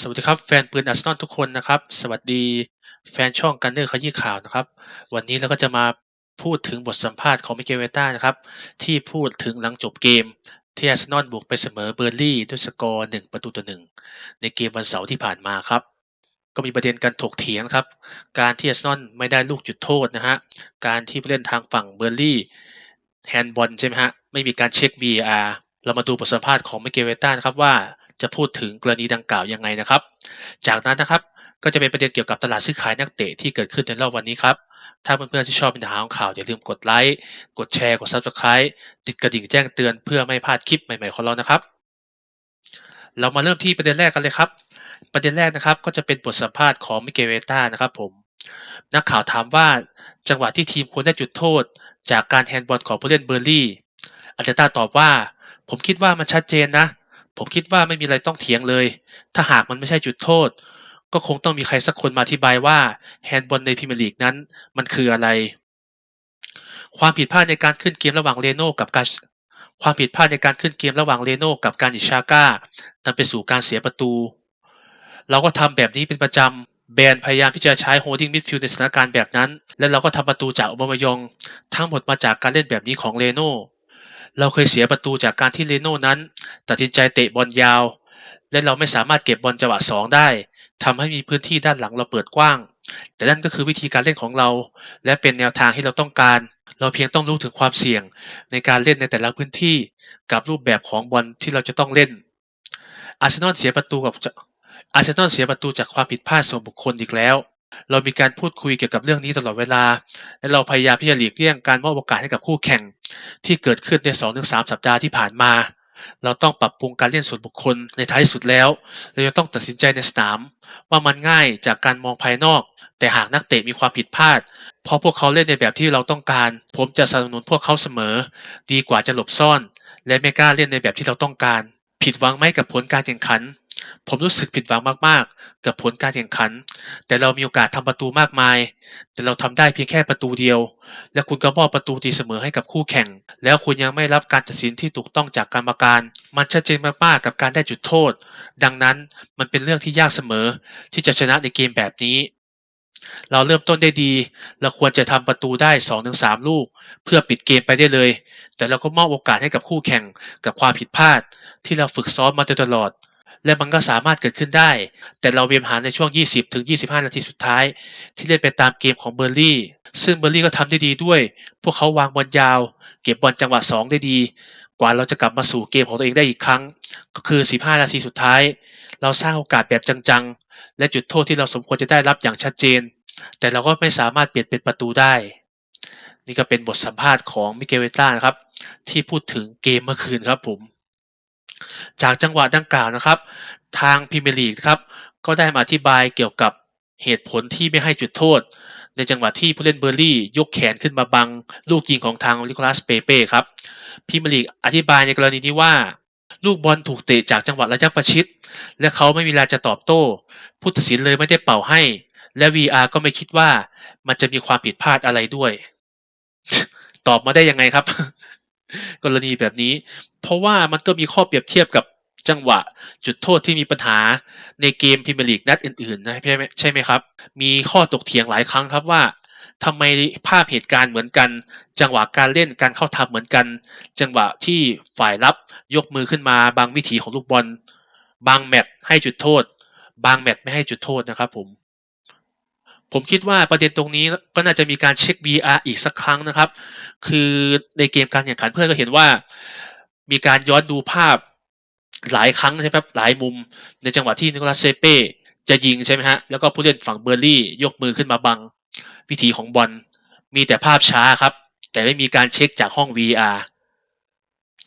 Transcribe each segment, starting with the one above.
สวัสดีครับแฟนปืนอาร์เซนอลทุกคนนะครับ สวัสดีแฟนช่องกันเนอร์ขยี้ข่าวนะครับ วันนี้เราก็จะมาพูดถึงบทสัมภาษณ์ของมิเกลเวต้านะครับ ที่พูดถึงหลังจบเกม ที่อาร์เซนอลบุกไปเสมอเบอร์ลี่ด้วยสกอร์1ประตูต่อหนึ่งในเกมวันเสาร์ที่ผ่านมาครับ ก็มีประเด็นการถกเถียงครับ การที่อาร์เซนอลไม่ได้ลูกจุดโทษนะฮะการที่ผู้เล่นทางฝั่งเบอร์ลี่แฮนด์บอลใช่ไหมฮะไม่มีการเช็ค VAR เรามาดูบทสัมภาษณ์ของมิเกลเวต้านะครับว่า จะพูดถึงกรณีดังกล่าวยังไงนะครับ จากนั้นนะครับก็จะเป็นประเด็นเกี่ยวกับตลาดซื้อขายนักเตะที่เกิดขึ้นในรอบวันนี้ครับ ถ้าเพื่อนๆที่ชอบเป็นหาของข่าว อย่าลืมกดไลค์ กดแชร์ กด Subscribe ติดกระดิ่งแจ้งเตือนเพื่อไม่พลาดคลิปใหม่ๆของเรานะครับ เรามาเริ่มที่ประเด็นแรกกันเลยครับ ประเด็นแรกนะครับ ก็จะเป็นบทสัมภาษณ์ของมิเกเวต้านะครับผม นักข่าวถามว่าจังหวะที่ทีมควรได้จุดโทษ จากการแฮนด์บอลของผู้เล่นเบอร์ลี่อาร์เตต้าตอบว่า ผมคิดว่ามันชัดเจนนะ ผมคิดว่าไม่มีอะไรต้องเถียงเลย ถ้าหากมันไม่ใช่จุดโทษ ก็คงต้องมีใครสักคนมาอธิบายว่าแฮนด์บอลในพรีเมียร์ลีกนั้น มันคืออะไร ความผิดพลาดในการขึ้นเกมระหว่างเรโน่กับการความผิดพลาดในการขึ้นเกมระหว่างเรโน่กับการอิชาก้านำไปสู่การเสียประตู เราก็ทำแบบนี้เป็นประจำ แบนพยายามที่จะใช้โฮดดิ้งมิดฟิลด์ในสถานการณ์แบบนั้น และเราก็ทำประตูจากอบามายอง ทั้งหมดมาจากการเล่นแบบนี้ของเรโน่ เราเคยเสียประตูจากการที่เรโน่นั้น ตัดสินใจเตะบอลยาว และเราไม่สามารถเก็บบอลจังหวะสองได้ทำให้มีพื้นที่ด้านหลังเราเปิดกว้าง แต่นั่นก็คือวิธีการเล่นของเรา และเป็นแนวทางที่เราต้องการ เราเพียงต้องรู้ถึงความเสี่ยงในการเล่นในแต่ละพื้นที่กับรูปแบบของบอลที่เราจะต้องเล่น อาร์เซนอลเสียประตูกับอาร์เซนอลเสียประตูจากความผิดพลาดส่วนบุคคลอีกแล้ว เรามีการพูดคุยเกี่ยวกับเรื่องนี้ตลอดเวลา และเราพยายามที่จะหลีกเลี่ยงการมอบโอกาสให้กับคู่แข่ง ที่เกิดขึ้นใน 2-3 สัปดาห์ที่ผ่านมา เราต้องปรับปรุงการเล่นส่วนบุคคลในท้ายสุดแล้ว เราจะต้องตัดสินใจในสนาม ว่ามันง่ายจากการมองภายนอก แต่หากนักเตะมีความผิดพลาด เพราะพวกเขาเล่นในแบบที่เราต้องการ ผมจะสนับสนุนพวกเขาเสมอ ดีกว่าจะหลบซ่อน และไม่กล้าเล่นในแบบที่เราต้องการ ผิดหวังไหมกับผลการแข่งขัน ผมรู้สึกผิดหวังมาก ๆ กับผลการแข่งขัน แต่เรามีโอกาสทำประตูมากมาย แต่เราทำได้เพียงแค่ประตูเดียว และคุณก็มอบประตูตีเสมอให้กับคู่แข่ง แล้วคุณยังไม่รับการตัดสินที่ถูกต้องจากกรรมการ มันชัดเจนมาก ๆ กับการได้จุดโทษ ดังนั้นมันเป็นเรื่องที่ยากเสมอ ที่จะชนะในเกมแบบนี้ เราเริ่มต้นได้ดี เราควรจะทำประตูได้ 2-3 ลูก เพื่อปิดเกมไปได้เลย แต่เราก็มอบโอกาสให้กับคู่แข่งกับความผิดพลาด ที่เราฝึกซ้อมมาโดยตลอด และมันก็สามารถเกิดขึ้นได้ แต่เราเวียมหาในช่วง 20-25นาทีสุดท้าย ที่เล่นไปตามเกมของเบอร์ลี่ ซึ่งเบอร์ลี่ก็ทำได้ดีด้วย พวกเขาวางบอลยาว เก็บบอลจังหวะ 2 ได้ดี กว่าเราจะกลับมาสู่เกมของตัวเองได้อีกครั้ง ก็คือ 15 นาทีสุดท้าย เราสร้างโอกาสแบบจังๆ และจุดโทษที่เราสมควรจะได้รับอย่างชัดเจน แต่เราก็ไม่สามารถเปลี่ยนเป็นประตูได้ นี่ก็เป็นบทสัมภาษณ์ของมิเกลเวต้านะครับที่พูดถึงเกมเมื่อคืนครับผม จากจังหวะดังกล่าวนะครับ ทางพรีเมียร์ลีกครับก็ได้มาอธิบายเกี่ยวกับเหตุผลที่ไม่ให้จุดโทษ ในจังหวะที่ผู้เล่นเบอร์ลี่ ยกแขนขึ้นมาบัง ลูกยิงของทางลิโคลัสเปเป้ครับพรีเมียร์ลีกอธิบายในกรณีนี้ว่า ลูกบอลถูกเตะจากจังหวะระยะประชิด และเขาไม่มีเวลาจะตอบโต้ผู้ตัดสินเลยไม่ได้เป่าให้ และ VR ก็ไม่คิดว่ามันจะมีความผิดพลาดอะไรด้วย ตอบมาได้ยังไงครับ กรณีแบบนี้ เพราะว่ามันก็มีข้อเปรียบเทียบกับจังหวะ จุดโทษที่มีปัญหาในเกมพรีเมียร์ลีกนัดอื่นๆนะใช่ไหมใช่ไหมครับ มีข้อตกเถียงหลายครั้งครับว่าทำไมภาพเหตุการณ์เหมือนกัน จังหวะการเล่นการเข้าทำเหมือนกัน จังหวะที่ฝ่ายรับยกมือขึ้นมา บางวิถีของลูกบอล บางแมตช์ให้จุดโทษ บางแมตช์ไม่ให้จุดโทษนะครับผม ผมคิดว่าประเด็นตรงนี้ก็น่าจะมีการเช็ค VR อีกสักครั้งนะครับ คือในเกมการแข่งขันเพื่อนก็เห็นว่า มีการย้อนดูภาพหลายครั้งใช่ไหมครับหลายมุมในจังหวะที่นิโคลัสเซเป้จะยิงใช่ไหมฮะแล้วก็ผู้เล่นฝั่งเบอร์ลี่ยกมือขึ้นมาบังวิธีของบอลมีแต่ภาพช้าครับ แต่ไม่มีการเช็คจากห้อง VR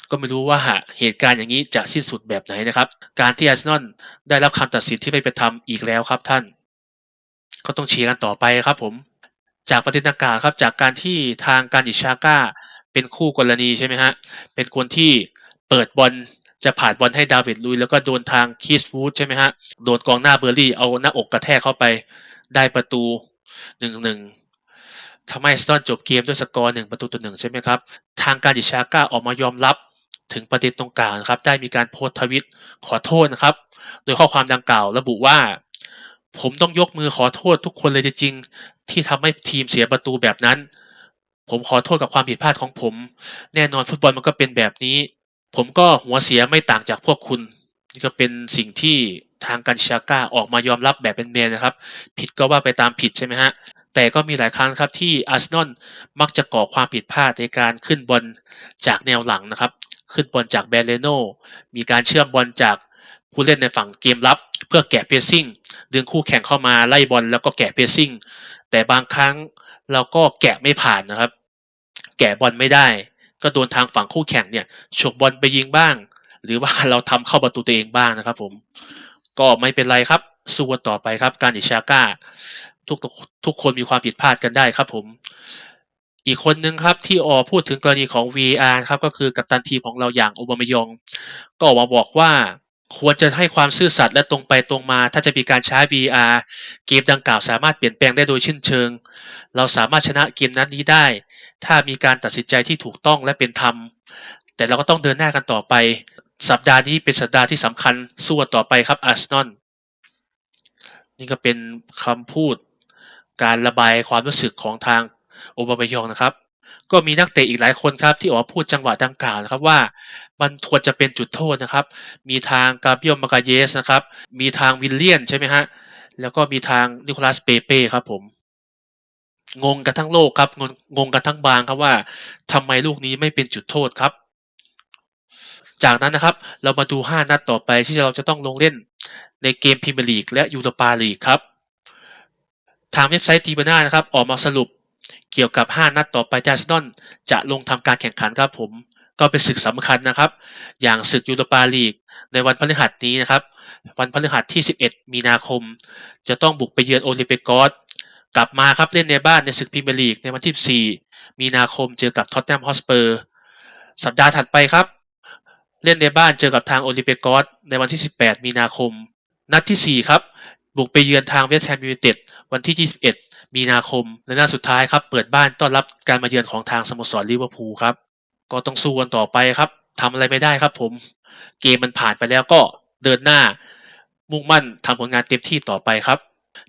ก็ไม่รู้ว่าเหตุการณ์อย่างนี้จะสิ้นสุดแบบไหนนะครับ การที่อาร์เซนอลได้รับคำตัดสินที่ไม่เป็นธรรมอีกแล้วครับท่าน ก็ต้องเชียร์กันต่อไปครับผม จากประเด็นต่าครับ จากการที่ทางการอิชาก้าเป็นคู่กรณีใช่ไหมฮะ เป็นคนที่เปิดบอลจะผ่านบอลให้ดาวิดลุย แล้วก็โดนทางคิสวูดใช่ไหมฮะ โดนกองหน้าเบอร์รี่เอาหน้าอกกระแทกเข้าไปได้ประตูหนึ่งหนึ่งทำให้สตอนจบเกมด้วยสกอร์หนึ่งประตูต่อหนึ่งใช่ไหมครับ ทางการดิชาก้าออกมายอมรับถึงประเด็นตรงกลางครับ ได้มีการโพสต์ทวิตขอโทษนะครับ โดยข้อความดังกล่าวระบุว่า ผมต้องยกมือขอโทษทุกคนเลยจริงๆ ที่ทำให้ทีมเสียประตูแบบนั้น ผมขอโทษกับความผิดพลาดของผม แน่นอนฟุตบอลมันก็เป็นแบบนี้ ผมก็หัวเสียไม่ต่างจากพวกคุณ นี่ก็เป็นสิ่งที่ทางการชาก้าออกมายอมรับแบบเป็นเมนนะครับ ผิดก็ว่าไปตามผิดใช่ไหมฮะ แต่ก็มีหลายครั้งครับที่อาร์เซนอลมักจะก่อความผิดพลาดในการขึ้นบอลจากแนวหลังนะครับ ขึ้นบอลจากแบรเลโนมีการเชื่อมบอลจากผู้เล่นในฝั่งเกมรับ เพื่อแกะเพรสซิ่งดึงคู่แข่งเข้ามาไล่บอลแล้วก็แกะเพรสซิ่งแต่บางครั้งเราก็แกะไม่ผ่านนะครับ แกะบอลไม่ได้ ก็โดนทางฝั่งคู่แข่งเนี่ยฉกบอลไปยิงบ้าง หรือว่าเราทำเข้าประตูตัวเองบ้างนะครับ ผม ก็ไม่เป็นไรครับสู้กันต่อไปครับ การดิชาก้าทุกทุกคนมีความผิดพลาดกันได้ครับ ผม อีกคนนึงครับที่ออพูดถึงกรณีของ VR ครับก็คือกัปตันทีมของเราอย่างโอบามายอง ก็ออกมาบอกว่า ควรจะให้ความซื่อสัตย์และตรงไปตรงมา ถ้าจะมีการใช้ VR เกมดังกล่าวสามารถเปลี่ยนแปลงได้โดยชิ้นเชิง เราสามารถชนะเกมนั้นนี้ได้ ถ้ามีการตัดสินใจที่ถูกต้องและเป็นธรรม แต่เราก็ต้องเดินหน้ากันต่อไป สัปดาห์นี้เป็นสัปดาห์ที่สำคัญสู้ต่อไปครับอาร์เซนอลนี่ก็เป็นคำพูดการระบายความรู้สึกของทางโอบามายองนะครับ ก็มีนักเตะอีกหลายคนครับที่ออกมาพูดจังหวะดังกล่าวนะครับว่า มันควรจะเป็นจุดโทษนะครับ มีทางกาเบียลมากาเยสนะครับ มีทางวิลเลียนใช่ไหมฮะ แล้วก็มีทางนิโคลัสเปเป้ครับผม งงกันทั้งโลกครับ งงงงกันทั้งบางครับว่าทำไมลูกนี้ไม่เป็นจุดโทษครับ จากนั้นนะครับ เรามาดู 5 นัดต่อไปที่เราจะต้องลงเล่นในเกมพรีเมียร์ลีกและยูโรปาลีกครับ ทางเว็บไซต์ทีบาน่านะครับ ออกมาสรุป เกี่ยวกับ 5 นัดต่อไปดาร์เซนอลจะลงทำการแข่งขันครับผม ก็เป็นศึกสำคัญนะครับ อย่างศึกยูโรปาลีกในวันพฤหัสนี้นะครับ วันพฤหัสที่ 11 มีนาคม จะต้องบุกไปเยือนโอลิมปิกอสกลับมาครับเล่นในบ้านในศึกพรีเมียร์ลีกในวันที่ 4 มีนาคมเจอกับท็อตแนมฮอสเปอร์ สัปดาห์ถัดไปครับ เล่นในบ้านเจอกับทางโอลิมปิกอสในวันที่ 18 มีนาคม นัดที่ 4 ครับ บุกไปเยือนทางเวสต์แฮมยูไนเต็ดวันที่ 21 มีนาคมและนัดสุดท้ายครับเปิดบ้านต้อนรับการมาเยือนของทางสโมสรลิเวอร์พูลครับ ก็ต้องสู้กันต่อไปครับทำอะไรไม่ได้ครับผม เกมมันผ่านไปแล้วก็เดินหน้า มุ่งมั่นทำผลงานเต็มที่ต่อไปครับ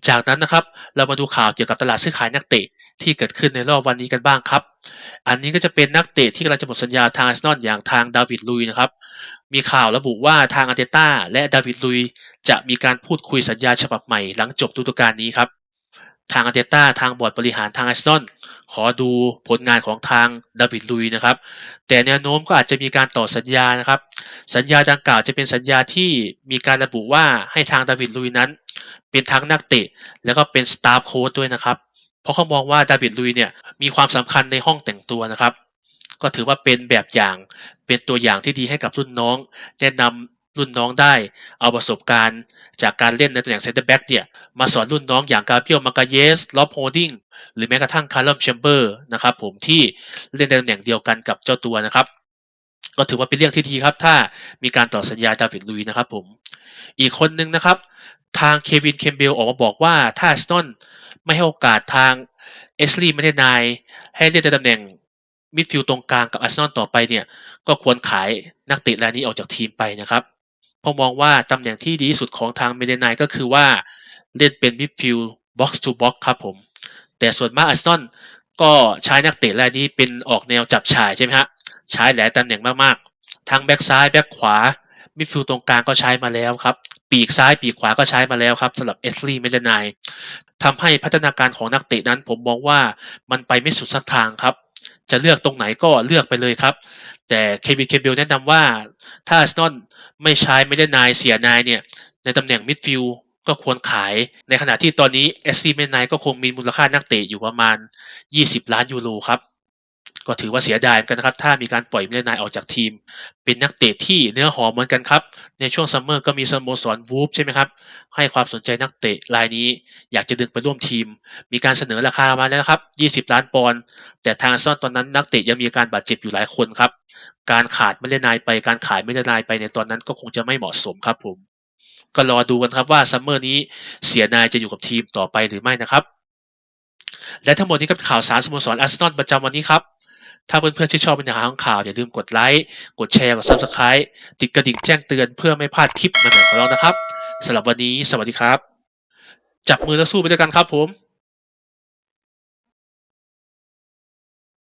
จากนั้นนะครับเรามาดูข่าวเกี่ยวกับตลาดซื้อขายนักเตะที่เกิดขึ้นในรอบวันนี้กันบ้างครับ อันนี้ก็จะเป็นนักเตะที่กำลังจะหมดสัญญาทางอาร์เซนอลอย่างทางดาวิดลุยนะครับ มีข่าวระบุว่าทางอาร์เตต้าและดาวิดลุย จะมีการพูดคุยสัญญาฉบับใหม่หลังจบฤดูกาลนี้ครับ ทางอาร์เตต้าทางบอร์ดบริหารทางไอาร์นอลขอดูผลงานของทางดาวิดลุยนะครับ แต่แนวโน้มก็อาจจะมีการต่อสัญญานะครับ สัญญาดังกล่าวจะเป็นสัญญาที่มีการระบุว่าให้ทางดาวิดลุยนั้น เป็นทั้งนักเตะแล้วก็เป็นสตาฟโค้ชด้วยนะครับ เพราะเขามองว่าดาวิดลุยเนี่ยมีความสำคัญในห้องแต่งตัวนะครับ ก็ถือว่าเป็นแบบอย่างเป็นตัวอย่างที่ดีให้กับรุ่นน้องแนะนำ รุ่นน้องได้ เอาประสบการณ์จากการเล่นในตำแหน่งเซนเตอร์แบ็กเนี่ยมาสอนรุ่นน้องอย่างกาเบียลมากาเยสล็อบโฮดิงหรือแม้กระทั่งคาร์ลมแชมเบอร์นะครับผมที่เล่นในตำแหน่งเดียวกันกับเจ้าตัวนะครับ ก็ถือว่าเป็นเรื่องที่ดีครับ ถ้ามีการต่อสัญญาดาวิดลุยนะครับผมอีกคนนึงนะครับ ทางเควินเคมเบลออกมาบอกว่าถ้าสตอนไม่ให้โอกาสทางเอสลีย์ไม่ได้นายให้เล่นในตำแหน่งมิดฟิลด์ตรงกลางกับอาร์เซนอลต่อไปเนี่ย ก็ควรขายนักเตะรายนี้ออกจากทีมไปนะครับ เพราะมองว่าตำแหน่งที่ดีที่สุดของทางเมเดนายก็คือว่าเล่นเป็นมิดฟิลด์บ็อกซ์ทูบ็อกครับผม แต่ส่วนมากอาร์เซนอลก็ใช้นักเตะรายนี้เป็นออกแนวจับฉายใช่ไหมฮะใช้หลายตำแหน่งมากๆ ทั้งแบ็กซ้ายแบ็กขวามิดฟิลด์ตรงกลางก็ใช้มาแล้วครับ ปีกซ้ายปีกขวาก็ใช้มาแล้วครับสำหรับเอสลีเมเดนายทำให้พัฒนาการของนักเตะนั้นผมมองว่ามันไปไม่สุดสักทางครับ จะเลือกตรงไหนก็เลือกไปเลยครับ แต่เคบิเคเบลแนะนำว่าถ้าอาร์เซนอลไม่ใช้ไม่ได้นายเสียนายเนี่ย ในตำแหน่งมิดฟิลด์ก็ควรขายในขณะที่ตอนนี้เอสซีเมนายก็คงมีมูลค่านักเตะอยู่ประมาณ 20 ล้านยูโรครับ ก็ถือว่าเสียดายกันนะครับ ถ้ามีการปล่อยเมนายออกจากทีม เป็นนักเตะที่เนื้อหอมเหมือนกันครับ ในช่วงซัมเมอร์ก็มีสโมสรวูฟใช่ไหมครับ ให้ความสนใจนักเตะรายนี้ อยากจะดึงไปร่วมทีม มีการเสนอราคามาแล้วครับ 20 ล้านปอนด์แต่ทางซ่อนตอนนั้นนักเตะยังมีการบาดเจ็บอยู่หลายคนครับ การขาดไม่ได้นายไปการขายไม่ได้นายไปในตอนนั้นก็คงจะไม่เหมาะสมครับผมก็รอดูกันครับว่าซัมเมอร์นี้เสียนายจะอยู่กับทีมต่อไปหรือไม่นะครับ และทั้งหมดนี้ก็ข่าวสารสโมสรอาร์เซนอลประจำวันนี้ครับ ถ้าเพื่อนๆที่ชอบเป็นอย่างของข่าวอย่าลืมกดไลค์กดแชร์กด Subscribe ติดกระดิ่งแจ้งเตือนเพื่อไม่พลาดคลิปใหม่ๆของเรานะครับสำหรับวันนี้สวัสดีครับ จับมือแล้วสู้ไปด้วยกันครับผม